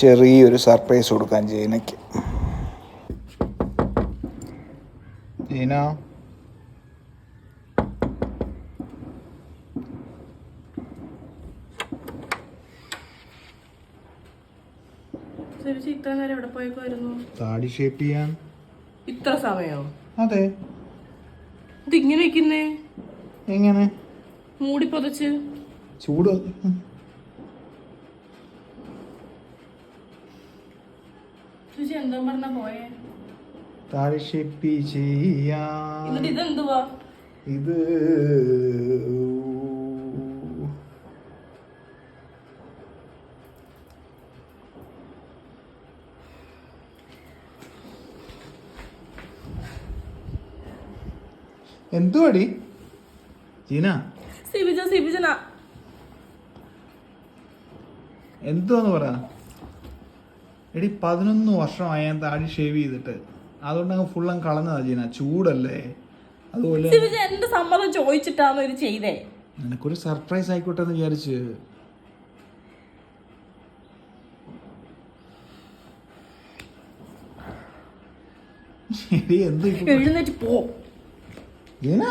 ചെറിയൊരു സർപ്രൈസ് കൊടുക്കാൻ ജീനയ്ക്ക്. ജീന? ചേച്ചി ഇത്ര നേരം എവിടെ താടി ഷേപ്പ് ചെയ്യാൻ. ഇത്ര സമയോ? അതെ. ഇതിങ്ങനെ വെക്കുന്നേ? എങ്ങനെ? മൂടി പൊതച്ച്. ചൂട്. ചേച്ചി എന്തോ പറഞ്ഞ പോയേ? താടി ചെയ്യാ എന്നിട്ട് ഇതെന്തുവാ? ഇത് എന്തുവാടി? ജീന. സിബിജ സിബിജന. എന്തുവാന്ന് പറ. എടി പതിനൊന്ന് വർഷം ഞാൻ താടി ഷേവ് ചെയ്തിട്ട്. അതുകൊണ്ട് അങ്ങ് ഫുൾ കളഞ്ഞതാ ജീന. ചൂടല്ലേ? അതുപോലെ എന്റെ സമ്മതം ചോദിച്ചിട്ടാണോ ഇത് ചെയ്തേ? നിനക്കൊരു സർപ്രൈസ് ആയിക്കോട്ടെ എന്ന് വിചാരിച്ച്. എന്ത് എഴുന്നേറ്റ് പോ. ജീന?